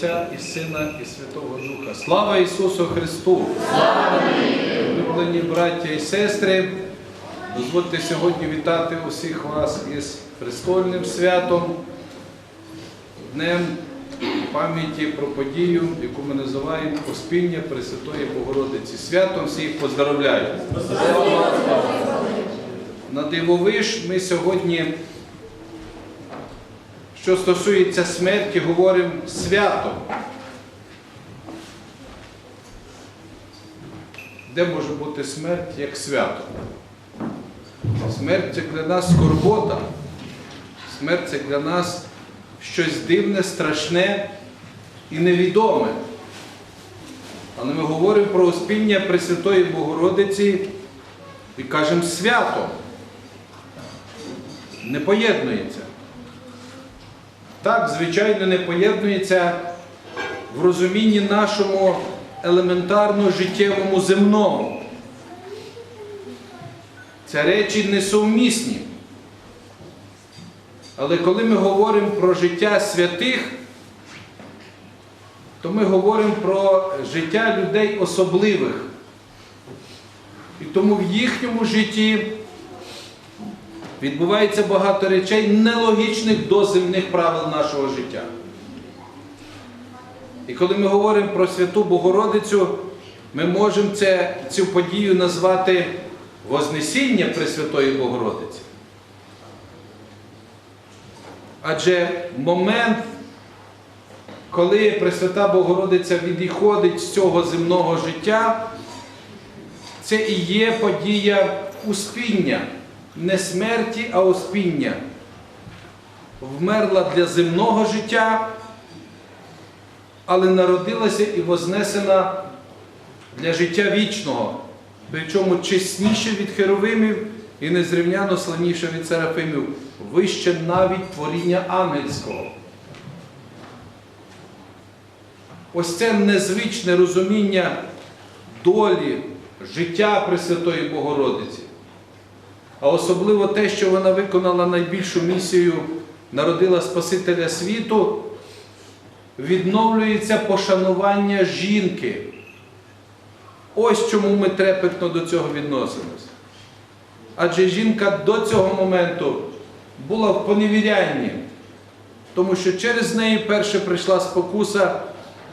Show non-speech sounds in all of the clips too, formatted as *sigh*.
Отця і Сина, і Святого Духа. Слава Ісусу Христу! Слава Улюблені браття і сестри! Дозвольте сьогодні вітати усіх вас із престольним святом, Днем пам'яті про подію, яку ми називаємо Поспіння Пресвятої Богородиці. Святом всіх поздравляю! На дивовиш ми сьогодні, що стосується смерті, говоримо свято. Де може бути смерть як свято? Смерть це для нас скорбота. Смерть це для нас щось дивне, страшне і невідоме. Але ми говоримо про успіння Пресвятої Богородиці і кажемо свято. Не поєднується. Так, звичайно, не поєднується в розумінні нашому елементарно життєвому земному. Це речі несовмісні. Але коли ми говоримо про життя святих, то ми говоримо про життя людей особливих. І тому в їхньому житті відбувається багато речей, нелогічних до земних правил нашого життя. І коли ми говоримо про Святу Богородицю, ми можемо це, цю подію назвати Вознесіння Пресвятої Богородиці. Адже момент, коли Пресвята Богородиця відходить з цього земного життя, це і є подія успіння, не смерті, а успіння. Вмерла для земного життя, але народилася і вознесена для життя вічного, причому чесніше від херовимів і незрівняно славніше від серафимів, вище навіть творіння ангельського. Ось це незвичне розуміння долі, життя Пресвятої Богородиці. А особливо те, що вона виконала найбільшу місію, народила Спасителя світу, відновлюється пошанування жінки. Ось чому ми трепетно до цього відносимося. Адже жінка до цього моменту була в поневірянні, тому що через неї перше прийшла спокуса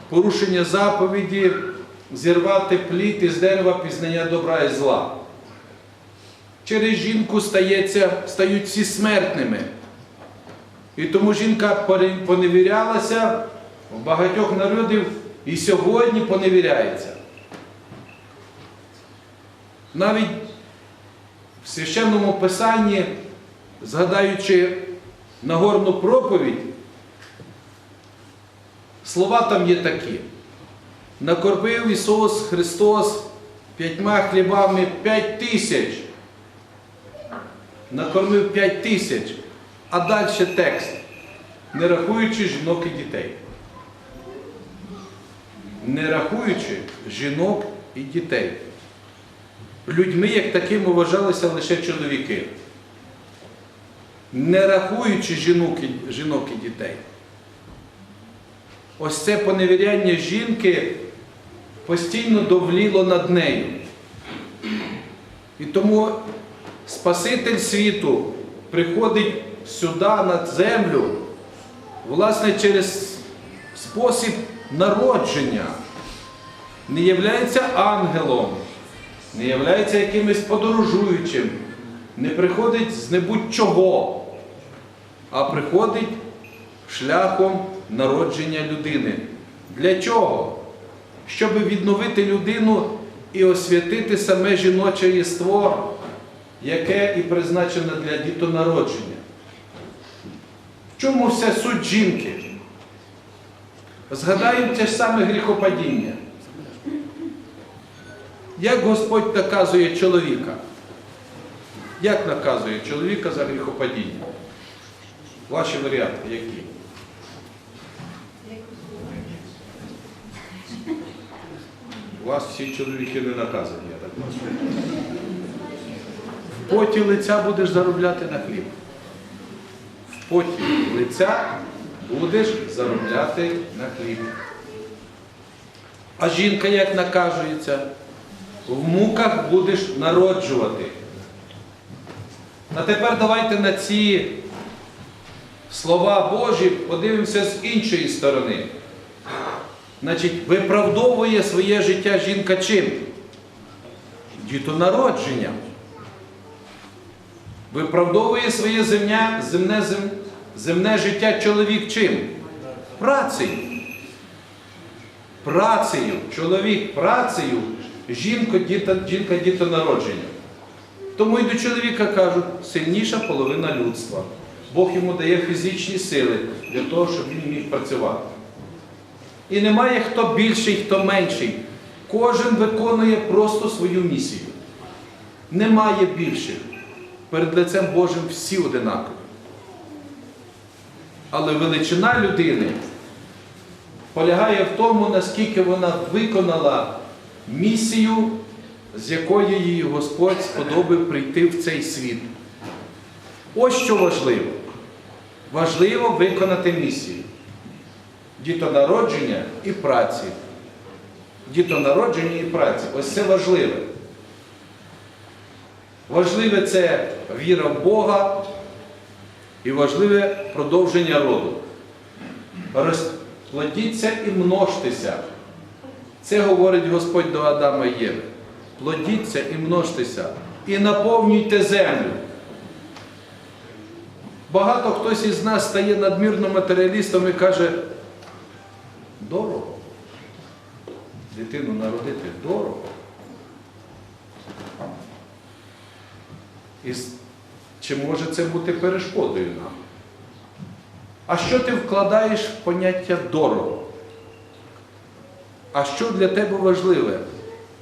порушення заповіді, зірвати плід із дерева пізнання добра і зла. Через жінку стається, стають всі смертними. І тому жінка поневірялася в багатьох народів і сьогодні поневіряється. Навіть в священному писанні, згадаючи Нагорну проповідь, слова там є такі. Накорбив Ісус Христос п'ятьма хлібами п'ять тисяч. Накормив п'ять тисяч. А далі текст, не рахуючи жінок і дітей. Не рахуючи жінок і дітей. Людьми, як такими, вважалися лише чоловіки, не рахуючи жінок і, жінок і дітей. Ось це поневіряння жінки постійно довліло над нею. І тому Спаситель світу приходить сюди, на землю, власне, через спосіб народження, не являється ангелом не являється якимось подорожуючим, не приходить з небудь чого, а приходить шляхом народження людини. Для чого? Щоб відновити людину і освятити саме жіноче єство, яке і призначено для дітонародження. В чому вся суть жінки? Згадаємо те ж саме гріхопадіння. Як Господь наказує чоловіка? Як наказує чоловіка за гріхопадіння? Ваші варіанти які? У вас всі чоловіки не наказані, я так бачу. В поті лиця будеш заробляти на хліб. В поті лиця будеш заробляти на хліб. А жінка, як наказується, в муках будеш народжувати. А тепер давайте на ці слова Божі подивимося з іншої сторони. Значить, виправдовує своє життя жінка чим? Дітонародженням. Виправдовує своє земня, земне, зем, земне життя чоловік чим? Працею. Працею. Чоловік працею, жінка, діта, жінка дітонародження. Тому й до чоловіка кажуть, сильніша половина людства. Бог йому дає фізичні сили для того, щоб він міг працювати. І немає хто більший, хто менший. Кожен виконує просто свою місію. Немає більших. Перед лицем Божим всі одинакові. Але величина людини полягає в тому, наскільки вона виконала місію, з якої її Господь сподобав прийти в цей світ. Ось що важливо. Важливо виконати місію. Дітонародження і праці. Дітонародження і праці. Ось це важливе. Важливе це віра в Бога і важливе продовження роду. Розплодіться і множтеся. Це говорить Господь до Адама і Єви. Плодіться і множтеся, і наповнюйте землю. Багато хтось із нас стає надмірно матеріалістом і каже, дорого. Дитину народити дорого. І чи може це бути перешкодою нам? А що ти вкладаєш в поняття дорого? А що для тебе важливе?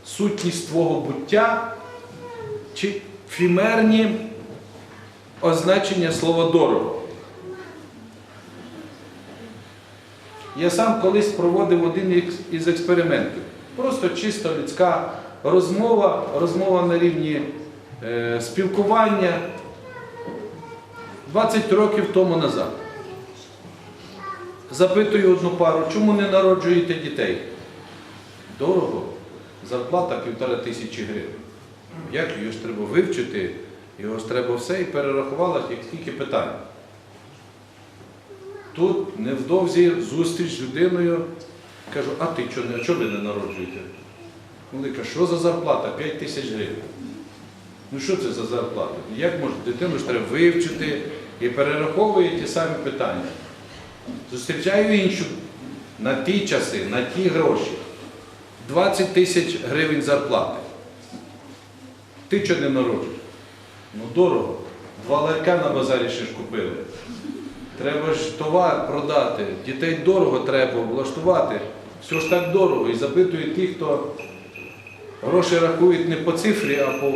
Сутність твого буття чи фімерні означення слова дорого? Я сам колись проводив один із експериментів. Просто чисто людська розмова, розмова на рівні спілкування 20 років тому назад. Запитую одну пару, чому не народжуєте дітей? Дорого. Зарплата півтора тисячі гривень. Як його ж треба вивчити, його ж треба все і перерахувала скільки питань. Тут невдовзі зустріч з людиною, кажу, а ти чого не, чого ви не народжуєте? Вони кажуть, що за зарплата? 5 тисяч гривень. Ну що це за зарплата? Як можна? Дитину ж треба вивчити і перераховує ті самі питання. Зустрічаю іншу на ті часи, на ті гроші. 20 тисяч гривень зарплати. Ти чого не народжуєш? Ну дорого. Два ларька на базарі ще ж купили. Треба ж товар продати, дітей дорого треба влаштувати. Все ж так дорого. І запитують ті, хто гроші рахують не по цифрі, а по,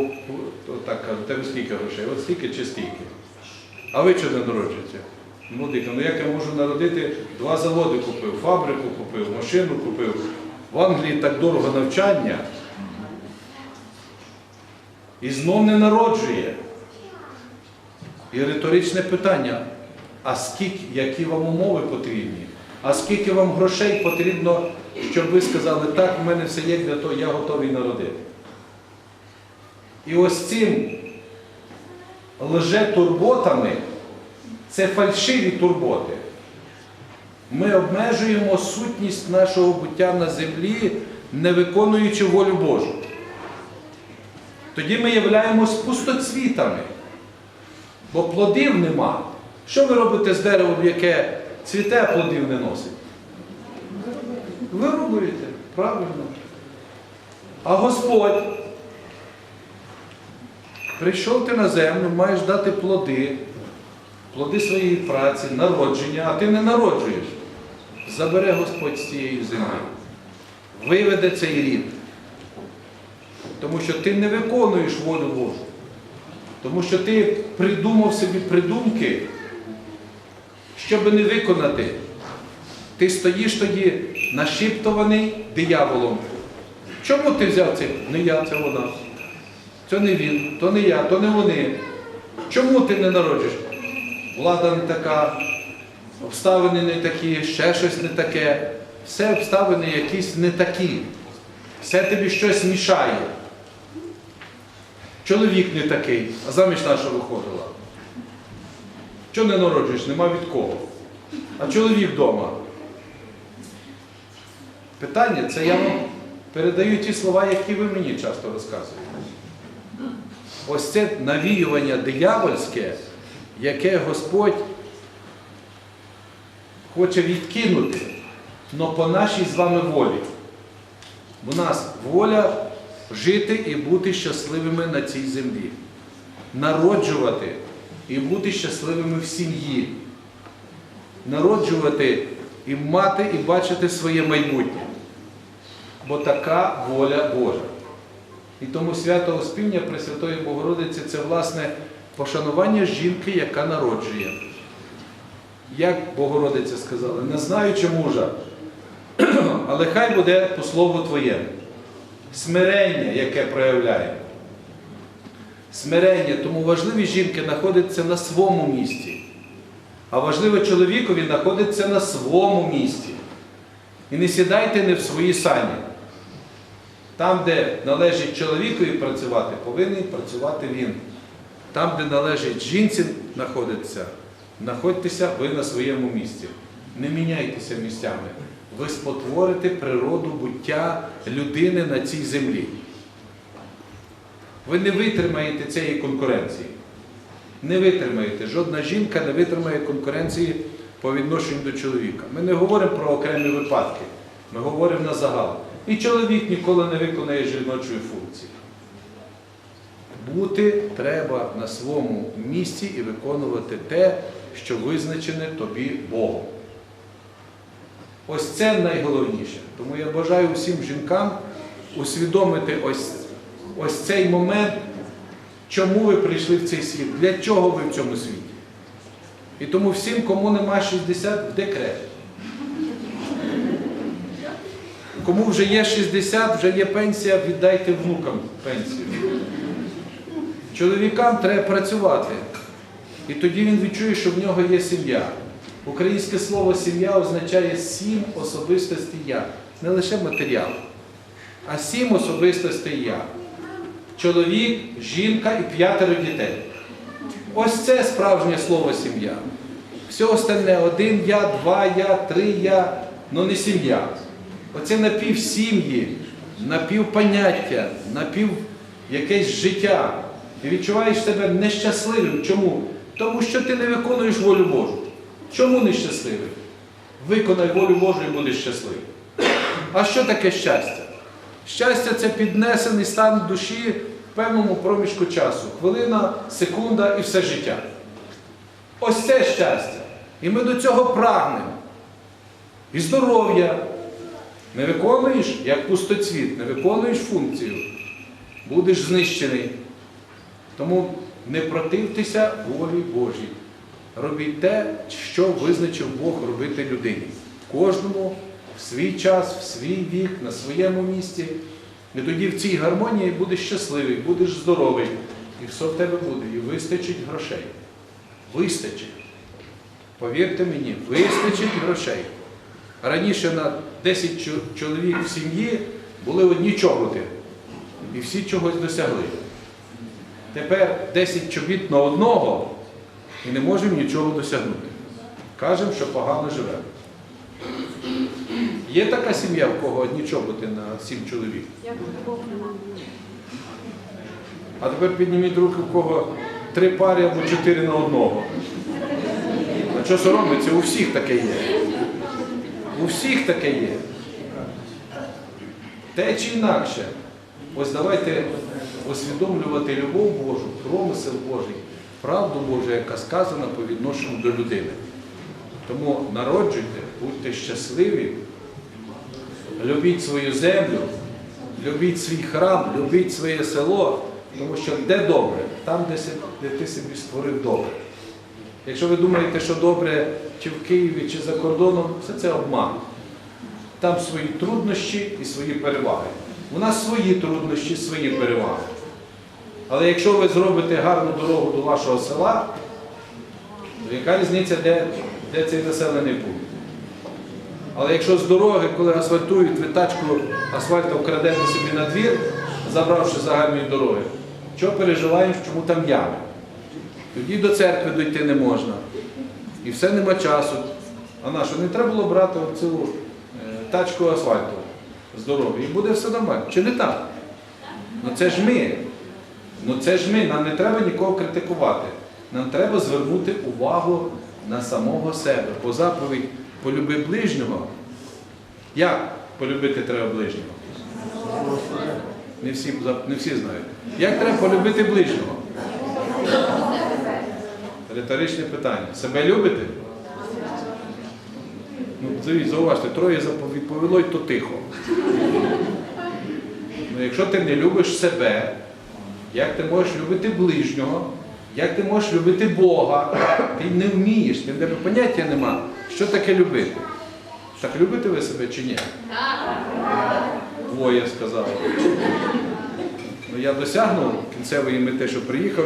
так кажуть, тебе скільки грошей? От стільки чи стільки. А ви чого не народжуєте? Молодика, ну як я можу народити? Два заводи купив, фабрику купив, машину купив. В Англії так дорого навчання. І знов не народжує. І риторичне питання. А скільки, які вам умови потрібні? А скільки вам грошей потрібно, щоб ви сказали, так, в мене все є для того, я готовий народити. І ось цим лже-турботами це фальшиві турботи. Ми обмежуємо сутність нашого буття на землі, не виконуючи волю Божу. Тоді ми являємось пустоцвітами, бо плодів нема. Що ви робите з деревом, яке цвіте, а плодів не носить? Вирубуєте, правильно. А Господь, прийшов ти на землю, маєш дати плоди, плоди своєї праці, народження, а ти не народжуєш. Забере Господь з цієї землі, виведе цей рід. Тому що ти не виконуєш волю Божу. Тому що ти придумав собі придумки, щоб не виконати. Ти стоїш тоді нашіптований дияволом. Чому ти взяв це? Не я, це вона. Це не він, то не я, то не вони. Чому ти не народжуєш? Влада не така, обставини не такі, ще щось не таке. Все обставини якісь не такі. Все тобі щось мішає. Чоловік не такий, а заміж наша виходила. Чого не народжуєш? Нема від кого. А чоловік вдома. Питання це я вам передаю ті слова, які ви мені часто розказуєте. Ось це навіювання диявольське, яке Господь хоче відкинути, але по нашій з вами волі. У нас воля жити і бути щасливими на цій землі, народжувати і бути щасливими в сім'ї, народжувати і мати і бачити своє майбутнє. Бо така воля Божа. І тому свято Успіння Пресвятої Богородиці це власне пошанування жінки, яка народжує. Як Богородиця сказала, не знаючи мужа, *clears throat* але хай буде по слову Твоєму. Смирення, яке проявляє. Смирення, тому важливі жінки знаходяться на своєму місці, а важливе чоловікові знаходиться на своєму місці. І не сідайте не в свої сані. Там, де належить чоловікові працювати, повинен працювати він. Там, де належить жінці знаходиться, знаходьтеся ви на своєму місці. Не міняйтеся місцями. Ви спотворите природу буття людини на цій землі. Ви не витримаєте цієї конкуренції. Не витримаєте. Жодна жінка не витримає конкуренції по відношенню до чоловіка. Ми не говоримо про окремі випадки, ми говоримо на загал. І чоловік ніколи не виконає жіночої функції. Бути треба на своєму місці і виконувати те, що визначене тобі Богом. Ось це найголовніше. Тому я бажаю усім жінкам усвідомити ось, ось цей момент, чому ви прийшли в цей світ, для чого ви в цьому світі. І тому всім, кому нема 60, в декрет. Кому вже є 60, вже є пенсія, віддайте внукам пенсію. Чоловікам треба працювати. І тоді він відчує, що в нього є сім'я. Українське слово сім'я означає сім особистостей я. Не лише матеріал, а сім особистостей я. Чоловік, жінка і п'ятеро дітей. Ось це справжнє слово сім'я. Все остальне один я, два я, три я, ну не сім'я. Оце напівсім'ї, напівпоняття, напів якесь життя. Ти відчуваєш себе нещасливим. Чому? Тому що ти не виконуєш волю Божу. Чому нещасливий? Виконай волю Божу і будеш щасливий. А що таке щастя? Щастя це піднесений стан душі в певному проміжку часу. Хвилина, секунда і все життя. Ось це щастя. І ми до цього прагнемо. І здоров'я. Не виконуєш, як пустоцвіт, не виконуєш функцію, будеш знищений. Тому не противтеся волі Божій. Робіть те, що визначив Бог робити людині. Кожному в свій час, в свій вік, на своєму місці. І тоді в цій гармонії будеш щасливий, будеш здоровий. І все в тебе буде. І вистачить грошей. Вистачить. Повірте мені, вистачить грошей. Раніше на 10 чоловік в сім'ї були одні чоботи. І всі чогось досягли. Тепер 10 чобіт на одного і не можемо нічого досягнути. Кажемо, що погано живемо. Є така сім'я, в кого одні чоботи на 7 чоловік. А тепер підніміть руки, в кого три пари або чотири на одного. А що соромиться? У всіх таке є. У всіх таке є. Те чи інакше. Ось давайте усвідомлювати любов Божу, промисел Божий, правду Божу, яка сказана по відношенню до людини. Тому народжуйте, будьте щасливі, любіть свою землю, любіть свій храм, любіть своє село, тому що де добре, там, де, ти собі створив добре. Якщо ви думаєте, що добре чи в Києві, чи за кордоном, все це обман. Там свої труднощі і свої переваги. У нас свої труднощі, свої переваги. Але якщо ви зробите гарну дорогу до вашого села, то яка різниця, де де цей населений пункт. Але якщо з дороги, коли асфальтують, ви тачку асфальту вкрадете собі на двір, забравши загальної дороги, що переживаємо, чому там ями? Тоді до церкви дойти не можна. І все нема часу. А на що не треба було брати цю е, тачку асфальту з дороги. І буде все нормально. Чи не так? Ну це ж ми. Ну це ж ми, нам не треба нікого критикувати. Нам треба звернути увагу на самого себе. По заповідь полюби ближнього. Як полюбити треба ближнього? Не всі, не всі знають. Як треба полюбити ближнього? Риторичне питання. Себе любите? Ну, зауважте, троє відповіло, і то тихо. Ну, якщо ти не любиш себе, як ти можеш любити ближнього, як ти можеш любити Бога, ти не вмієш, ти в тебе поняття нема, що таке любити. Так любите ви себе чи ні? Двоє сказали. Я досягнув кінцевої мети, що приїхав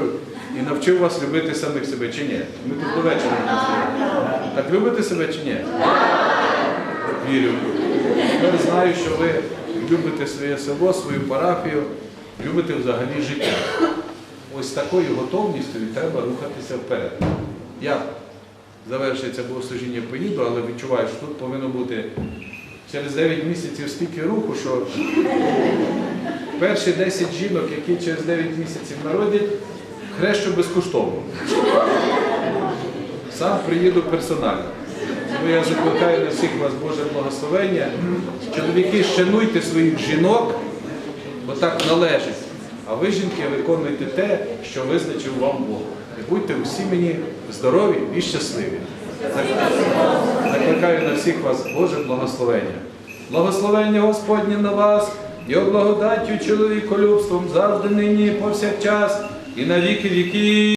і навчив вас любити самих себе чи ні. Ми тут до вечора. не. Так любите себе чи ні? Вірю. Тепер знаю, що ви любите своє село, свою парафію, любите взагалі життя. Ось такою готовністю треба рухатися вперед. Я завершиться богослужіння поїду, але відчуваю, що тут повинно бути через 9 місяців стільки руху, що перші 10 жінок, які через 9 місяців народять, хрещу безкоштовно. Сам приїду персонально. Тому я закликаю на всіх вас Боже благословення. Чоловіки, шануйте своїх жінок, бо так належить. А ви, жінки, виконуйте те, що визначив вам Бог. І будьте усі мені здорові і щасливі. Закликаю на всіх вас Боже благословення. Благословення Господнє на вас, Його благодаттю чоловіколюбством завжди нині повсякчас, і на віки віки.